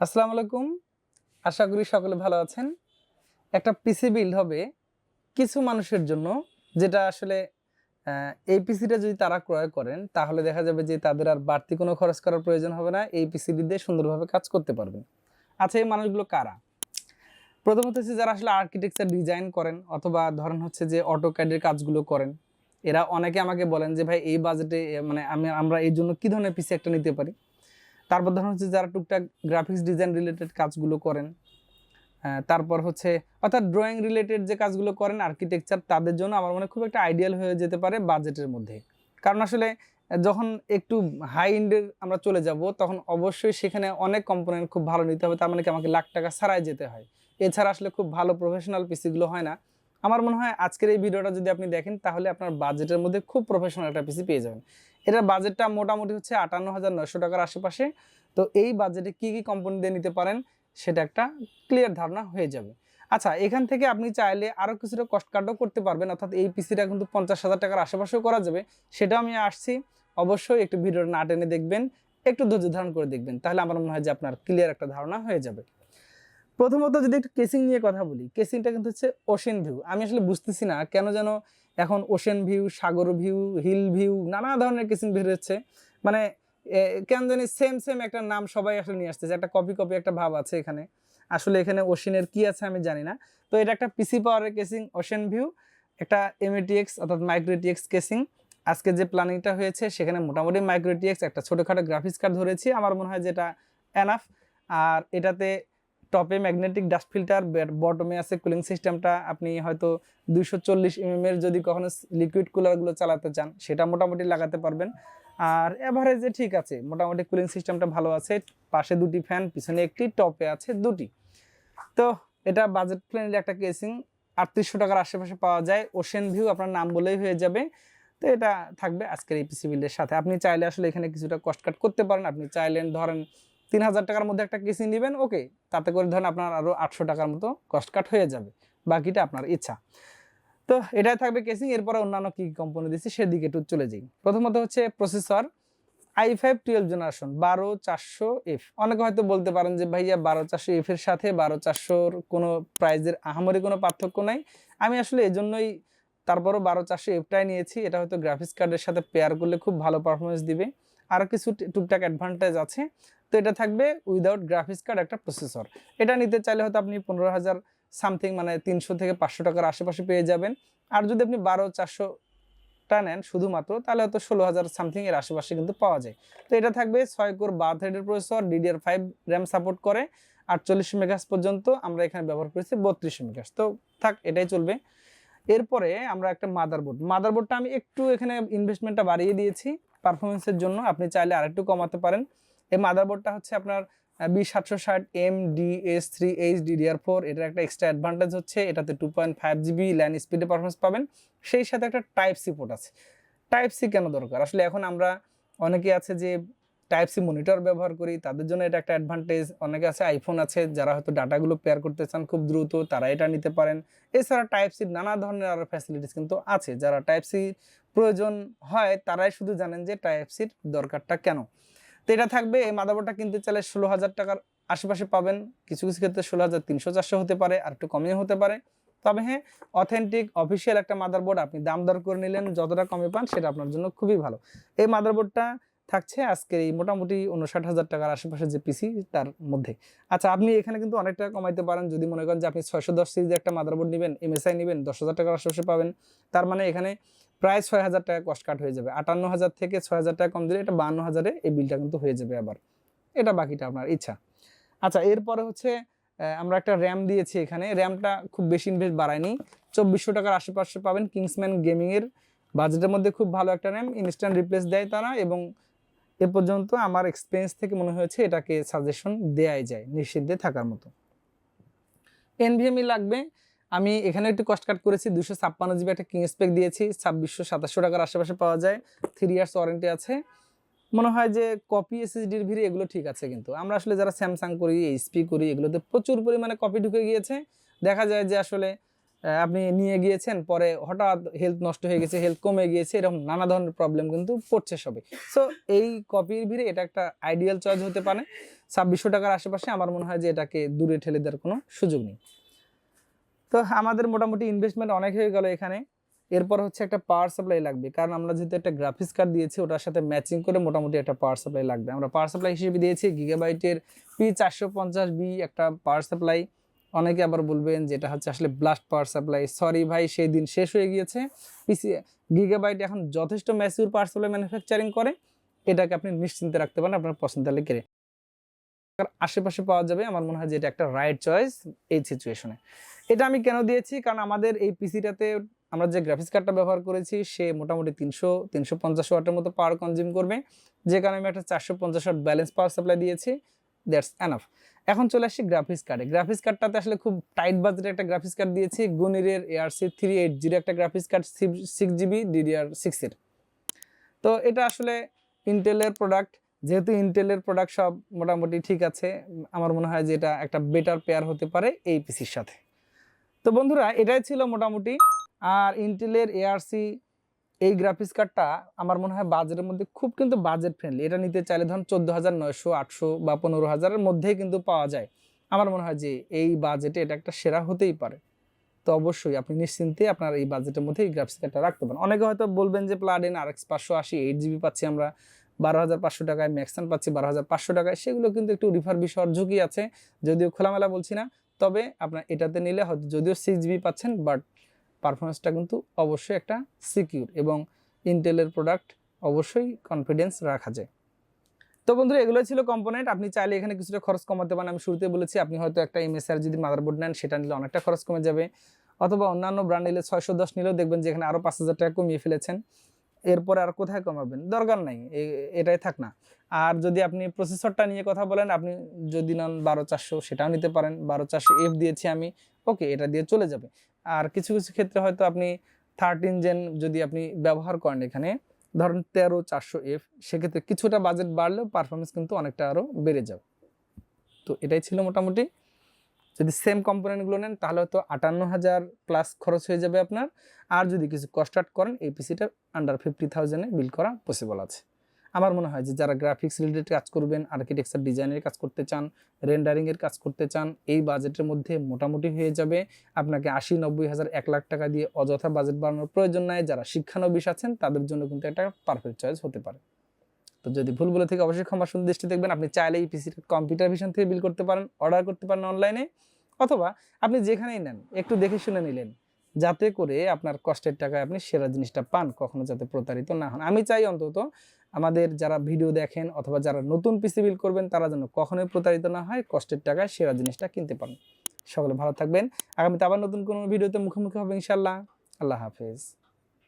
আসসালামু আলাইকুম। আশা করি সকলে ভালো আছেন। একটা পিসি বিল্ড হবে কিছু মানুষের জন্য, যেটা আসলে এই পিসিটা যদি তারা ক্রয় করেন, তাহলে দেখা যাবে যে তাদের আর বাড়তি কোনো খরচ করার প্রয়োজন হবে না। এই পিসিটি দিয়ে সুন্দরভাবে কাজ করতে পারবেন। আচ্ছা এই মানুষগুলো কারা? প্রথমত হচ্ছে যারা আসলে আর্কিটেকচার ডিজাইন করেন, অথবা ধরেন হচ্ছে যে অটোক্যাডের কাজগুলো করেন, এরা অনেকে আমাকে বলেন যে, ভাই, এই বাজেটে মানে আমি, আমরা এই জন্য কি ধরনের পিসি একটা নিতে পারি? তারপর ধরুন হচ্ছে যারা টুকটাক গ্রাফিক্স ডিজাইন রিলেটেড কাজগুলো করেন। তারপর হচ্ছে, অর্থাৎ ড্রয়িং রিলেটেড যে কাজগুলো করেন আর্কিটেকচার তাদের জন্য আমার মনে খুব একটা আইডিয়াল হয়ে যেতে পারে বাজেটের মধ্যে। কারণ আসলে, যখন একটু হাই এন্ডের আমরা চলে যাব, তখন অবশ্যই সেখানে অনেক কম্পোনেন্ট খুব ভালো নিতে হবে। তার মানে কি আমাকে লাখ টাকা ছাড়াই যেতে হয়। এছাড়া আসলে খুব ভালো প্রফেশনাল পিসিগুলো হয় না। আমার মনে হয় আজকের এই ভিডিওটা যদি আপনি দেখেন, তাহলে আপনার বাজেটের মধ্যে খুব প্রফেশনাল একটা পিসি পেয়ে যাবেন। এটার বাজেটটা মোটামুটি হচ্ছে আটান্ন হাজার নয়শো টাকার আশেপাশে। তো এই বাজেটে কি কি কোম্পানি দিয়ে নিতে পারেন, সেটা একটা ক্লিয়ার ধারণা হয়ে যাবে। আচ্ছা এখান থেকে আপনি চাইলে আরও কিছুটা কষ্ট কাটও করতে পারবেন, অর্থাৎ এই পিসিটা কিন্তু পঞ্চাশ হাজার টাকার আশেপাশেও করা যাবে। সেটা আমি আসছি, অবশ্যই একটু ভিডিওটা না টেনে দেখবেন, একটু ধৈর্য ধারণ করে দেখবেন, তাহলে আমার মনে হয় যে আপনার ক্লিয়ার একটা ধারণা হয়ে যাবে। প্রথমত যদি একটু কেসিং নিয়ে কথা বলি কেসিংটা কিন্তু হচ্ছে ওশেন ভিউ আমি আসলে বুঝতেছি না কেন যেন এখন ওশেন ভিউ সাগর ভিউ হিল ভিউ নানা ধরনের কেসিং বের হচ্ছে। মানে কেন জানি সেম সেম একটা নাম সবাই আসলে নিয়ে আসতেছে। একটা কপি কপি একটা ভাব আছে এখানে। আসলে এখানে ওশেনের কি আছে আমি জানি না। তো এটা একটা পিসি পাওয়ারের কেসিং ওশেন ভিউ একটা এমএটিএক্স অর্থাৎ মাইক্রোটিএক্স কেসিং আজকে যে প্ল্যানিংটা হয়েছে, সেখানে মোটামুটি মাইক্রোটিএক্স একটা ছোটোখাটো গ্রাফিক্স কার্ড ধরেছি। আমার মনে হয় যেটা এনাফ আর এটাতে টপে ম্যাগনেটিক ডাস্ট ফিল্টার বটমে আছে কুলিং সিস্টেমটা। আপনি হয়তো দুইশো চল্লিশ এর যদি কখনো লিকুইড কুলারগুলো চালাতে চান, সেটা মোটামুটি লাগাতে পারবেন। আর এভারেজে ঠিক আছে, মোটামুটি কুলিং সিস্টেমটা ভালো আছে। পাশে দুটি ফ্যান, পিছনে একটি, টপে আছে দুটি। তো এটা বাজেট ফ্রেন্ডলি একটা কেসিং আটত্রিশশো টাকার আশেপাশে পাওয়া যায়। ওশেন ভিউ আপনার নাম বলেই হয়ে যাবে। তো এটা থাকবে আজকের এই পিসি বিল্ডের সাথে। আপনি চাইলে আসলে এখানে কিছুটা কষ্ট কাট করতে পারেন। আপনি চাইলেন ধরেন তিন হাজার টাকার মধ্যে একটা কেসিং নেবেন, ওকে। তাতে করে ধরেন আপনার আরও আটশো টাকার মতো কস্ট কাট হয়ে যাবে। বাকিটা আপনার ইচ্ছা। তো এটাই থাকবে কেসিং এরপরে অন্যান্য কী কোম্পানি দিচ্ছি সেদিকে একটু চলে যাই। প্রথমত হচ্ছে processor i five twelve generation বারো চারশো এফ অনেকে হয়তো বলতে পারেন যে, ভাইয়া, বারো চারশো এফ এর সাথে বারো চারশোর কোনো প্রাইজের আহামরি কোনো পার্থক্য নাই। আমি আসলে এই জন্যই তারপরও বারো চারশো এফটাই নিয়েছি। এটা হয়তো গ্রাফিক্স কার্ডের সাথে পেয়ার করলে খুব ভালো পারফরমেন্স দিবে। আরও কিছু টুকটাক অ্যাডভান্টেজ আছে। তো এটা থাকবে উইদাউট গ্রাফিক্স কার্ড একটা প্রসেসর এটা নিতে চাইলে হয়তো আপনি পনেরো হাজার সামথিং মানে তিনশো থেকে পাঁচশো টাকার আশেপাশে পেয়ে যাবেন। আর যদি আপনি বারো চারশোটা নেন শুধুমাত্র, তাহলে হয়তো ষোলো হাজার সামথিং এর আশেপাশে কিন্তু পাওয়া যায়। তো এটা থাকবে ছয় কোর বার থ্রেডের processor DDR five RAM support করে, আটচল্লিশ মেগাস পর্যন্ত আমরা এখানে ব্যবহার করেছি বত্রিশ মেগাস তো থাক, এটাই চলবে। এরপরে আমরা একটা মাদারবোর্ড মাদারবোর্ডটা আমি একটু এখানে ইনভেস্টমেন্টটা বাড়িয়ে দিয়েছি। পারফরমেন্সের জন্য আপনি চাইলে আরেকটু কমাতে পারেন। এই মাদারবোর্ডটা হচ্ছে আপনার বি সাতশো ষাট M D S three H D DDR four এটার একটা এক্সট্রা অ্যাডভান্টেজ হচ্ছে, এটাতে two point five GB LAN স্পিডে পারফরমেন্স পাবেন। সেই সাথে একটা টাইপ সি পোর্ট আছে। টাইপ সি কেন দরকার? আসলে এখন আমরা অনেকে আছে যে টাইপ সি মনিটর ব্যবহার করি, তাদের জন্য এটা একটা অ্যাডভান্টেজ অনেকে আছে আইফোন আছে, যারা হয়তো ডাটাগুলো পেয়ার করতে চান খুব দ্রুত, তারা এটা নিতে পারেন। এছাড়া টাইপ সির নানা ধরনের আরও ফ্যাসিলিটিস কিন্তু আছে। যারা টাইপ সি প্রয়োজন হয়, তারাই শুধু জানেন যে টাইপ সির দরকারটা কেন। তো এটা থাকবে, এই মাদারবোর্ডটা কিনতে চাইলে ষোলো হাজার টাকার আশেপাশে পাবেন। কিছু কিছু ক্ষেত্রে ষোলো হাজার তিনশো চারশো হতে পারে, আর একটু কমিয়ে হতে পারে। তবে হ্যাঁ অথেন্টিক অফিসিয়াল একটা মাদারবোর্ড আপনি দাম দর করে নিলেন, যতটা কমে পান সেটা আপনার জন্য খুবই ভালো। এই মাদারবোর্ডটা থাকছে আজকে এই মোটামুটি উনষাট হাজার টাকার আশেপাশে যে পিসি তার মধ্যে। আচ্ছা আপনি এখানে কিন্তু অনেক টাকা কমাইতে পারেন। যদি মনে করেন যে আপনি ছয়শো দশ সিরিজের একটা মাদারবোর্ড নেবেন এমএসআই নেবেন, দশ হাজার টাকার আশেপাশে পাবেন। তার মানে এখানে প্রায় ছয় হাজার টাকা কস্ট কাট হয়ে যাবে। আটান্ন হাজার থেকে ছয় হাজার টাকা কম দিলে এটা বান্ন হাজারে এই বিলটা কিন্তু হয়ে যাবে আবার। এটা বাকিটা আপনার ইচ্ছা। আচ্ছা এরপরে হচ্ছে আমরা একটা র্যাম দিয়েছি এখানে। র্যামটা খুব বেশি ইনভেস্ট বাড়ায়নি। চব্বিশশো টাকার আশেপাশে পাবেন কিংসম্যান গেমিংয়ের বাজেটের মধ্যে খুব ভালো একটা র্যাম ইনস্ট্যান্ট রিপ্লেস দেয় তারা এবং এ পর্যন্ত আমার এক্সপিরিয়েন্স থেকে মনে হয়েছে এটাকে সাজেশন দেয়াই যায়, নিষিদ্ধে থাকার মতো। এনভিএমই লাগবে। আমি এখানে একটু কস্ট কাট করেছি দুশো ছাপ্পান্ন জিবি একটা কিং স্পেক দিয়েছি, ছাব্বিশশো সাতাশশো টাকার আশেপাশে পাওয়া যায় থ্রি ইয়ার্স ওয়ারেন্টি আছে। মনে হয় যে কপি এসএসডির ভিড়ে এগুলো ঠিক আছে কিন্তু। আমরা আসলে যারা স্যামসাং করি এইচপি করি, এগুলোতে প্রচুর পরিমাণে কপি ঢুকে গিয়েছে। দেখা যায় যে আসলে আপনি নিয়ে গিয়েছেন, পরে হঠাৎ হেলথ নষ্ট হয়ে গেছে হেলথ কমে গিয়েছে, এরকম নানা ধরনের প্রবলেম কিন্তু পড়ছে সবে সো এই কপির ভিড়ে এটা একটা আইডিয়াল চয়েস হতে পারে। ছাব্বিশশো টাকার আশেপাশে আমার মনে হয় যে এটাকে দূরে ঠেলে দেওয়ার কোনো সুযোগ নেই। তো আমাদের মোটামুটি ইনভেস্টমেন্ট অনেক হয়ে গেল এখানে। এরপর হচ্ছে একটা পাওয়ার সাপ্লাই লাগবে। কারণ আমরা যেহেতু একটা গ্রাফিক্স কার্ড দিয়েছি, ওটার সাথে ম্যাচিং করে মোটামুটি একটা পাওয়ার সাপ্লাই লাগবে। আমরা পাওয়ার সাপ্লাই হিসেবে দিয়েছি গিগাবাইটের পি চারশো পঞ্চাশ বি একটা পাওয়ার সাপ্লাই অনেকে আবার বলবেন যেটা হচ্ছে আসলে ব্লাস্ট পাওয়ার সাপ্লাই সরি ভাই, সেই দিন শেষ হয়ে গিয়েছে। পিসি গিগাবাইট এখন যথেষ্ট ম্যাসিউর পাওয়ার সাপ্লাই ম্যানুফ্যাকচারিং করে। এটাকে আপনি নিশ্চিন্তে রাখতে পারেন আপনার পছন্দ কেড়ে আশেপাশে পাওয়া যাবে, আমার মনে হয় যে এটা একটা রাইট চয়েস এই সিচুয়েশনে এটা আমি কেন দিয়েছি? কারণ আমাদের এই পিসিটাতে আমরা যে গ্রাফিক্স কার্ডটা ব্যবহার করেছি, সে মোটামুটি তিনশো তিনশো পঞ্চাশ ওয়াটের মতো পাওয়ার কনজিউম করবে। যে কারণে আমি একটা চারশো পঞ্চাশ ওয়াট ব্যালেন্স পাওয়ার সাপ্লাই দিয়েছি। দ্যাটস এনাফ এখন চলে আসছি গ্রাফিক্স কার্ডে গ্রাফিক্স কার্ডটাতে আসলে খুব টাইট বাজেটের একটা গ্রাফিক্স কার্ড দিয়েছি। গুনিরের এআরসি থ্রি এইট জিরো একটা graphics card six GB DDR সিক্সের তো এটা আসলে ইন্টেলের প্রোডাক্ট যেহেতু ইন্টেলের প্রোডাক্ট সব মোটামুটি ঠিক আছে, আমার মনে হয় যে এটা একটা বেটার পেয়ার হতে পারে এই পিসির সাথে। তো বন্ধুরা, এটাই ছিল মোটামুটি। আর ইন্টেলের এআরসি এই গ্রাফিক্স কার্ডটা আমার মনে হয় বাজেটের মধ্যে খুব কিন্তু বাজেট ফ্রেন্ডলি এটা নিতে চাইলে ধরুন চোদ্দ হাজার নয়শো, আটশো বা পনেরো হাজারের মধ্যেই কিন্তু পাওয়া যায়। আমার মনে হয় যে এই বাজেটে এটা একটা সেরা হতেই পারে। তো অবশ্যই আপনি নিশ্চিন্তে আপনার এই বাজেটের মধ্যে এই গ্রাফিক্স কার্ডটা রাখতে পারেন। অনেকে হয়তো বলবেন যে প্লাড প্লাডেন আর এক্স পাঁচশো আশি এইট জিবি পাচ্ছি আমরা। বারো হাজার পাঁচশো টাকায় ম্যাক্সান পাচ্ছি, বারো হাজার পাঁচশো টাকায়। সেগুলো কিন্তু একটু রিফার বিষয়ের ঝুঁকি আছে, যদিও খোলামেলা বলছি না। তবে আপনার এটাতে নিলে হয়তো যদিও সিক্স জিবি পাচ্ছেন বাট পারফরমেন্সটা কিন্তু অবশ্যই একটা সিকিউর এবং ইন্টেলের প্রোডাক্ট অবশ্যই কনফিডেন্স রাখা যায়। তো বন্ধুরা এগুলো ছিল কম্পোনেন্ট আপনি চাইলে এখানে কিছুটা খরচ কমাতে পারেন। আমি শুরুতে বলেছি, আপনি হয়তো একটা এমএসআর যদি মাদারবোর্ড নেন, সেটা নিলে অনেকটা খরচ কমে যাবে। অথবা অন্যান্য ব্র্যান্ড নিলে ছয়শো দশ নিলেও দেখবেন যে এখানে আরও পাঁচ হাজার টাকা কমিয়ে ফেলেছেন। এরপরে আর কোথায় কমাবেন? দরকার নাই এটাই থাক না। আর যদি আপনি প্রসেসরটা নিয়ে কথা বলেন, আপনি যদি নন বারো চারশো, সেটাও নিতে পারেন। বারো চারশো এফ দিয়েছি আমি, ওকে, এটা দিয়ে চলে যাবে। আর কিছু কিছু ক্ষেত্রে হয়তো আপনি থার্টিন জেন যদি আপনি ব্যবহার করেন এখানে, ধরুন তেরো চারশো এফ সেক্ষেত্রে কিছুটা বাজেট বাড়লেও পারফরমেন্স কিন্তু অনেকটা আরও বেড়ে যাবে। তো এটাই ছিল মোটামুটি। যদি সেম কম্পোনেন্টগুলো নেন, তাহলে হয়তো আটান্ন হাজার প্লাস খরচ হয়ে যাবে আপনার। আর যদি কিছু কস্ট আউট করেন, এই পিসিটা আন্ডার ফিফটি থাউজেন্ডে বিল করা পসিবল আছে। আমার মনে হয় যে যারা গ্রাফিক্স রিলেটেড কাজ করবেন আর্কিটেকচার ডিজাইনের কাজ করতে চান রেন্ডারিংয়ের কাজ করতে চান, এই বাজেটের মধ্যে মোটামুটি হয়ে যাবে। আপনাকে আশি, নব্বই হাজার, এক লাখ টাকা দিয়ে অযথা বাজেট বাড়ানোর প্রয়োজন নাই। যারা শিক্ষানবিশ আছেন, তাদের জন্য কিন্তু একটা পারফেক্ট চয়েস হতে পারে। তো যদি ভুল বলে থেকে অবশ্যই ক্ষমা সুন্দর দৃষ্টি দেখবেন। আপনি চাইলে এই কম্পিউটার ভিশন থেকে বিল করতে পারেন অর্ডার করতে পারেন অনলাইনে অথবা আপনি যেখানেই নেন, একটু দেখে শুনে নিলেন, যাতে করে আপনার কষ্টের টাকায় আপনি সেরা জিনিসটা পান, কখনো যাতে প্রতারিত না হন। আমি চাই অন্তত আমাদের যারা ভিডিও দেখেন অথবা যারা নতুন পিসি বিল করবেন, তারা যেন কখনোই প্রতারিত না হয়, কষ্টের টাকায় সেরা জিনিসটা কিনতে পারেন। সকলে ভালো থাকবেন। আগামীতে আবার নতুন কোনো ভিডিওতে মুখোমুখি হবে ইনশাল্লাহ আল্লাহ হাফেজ।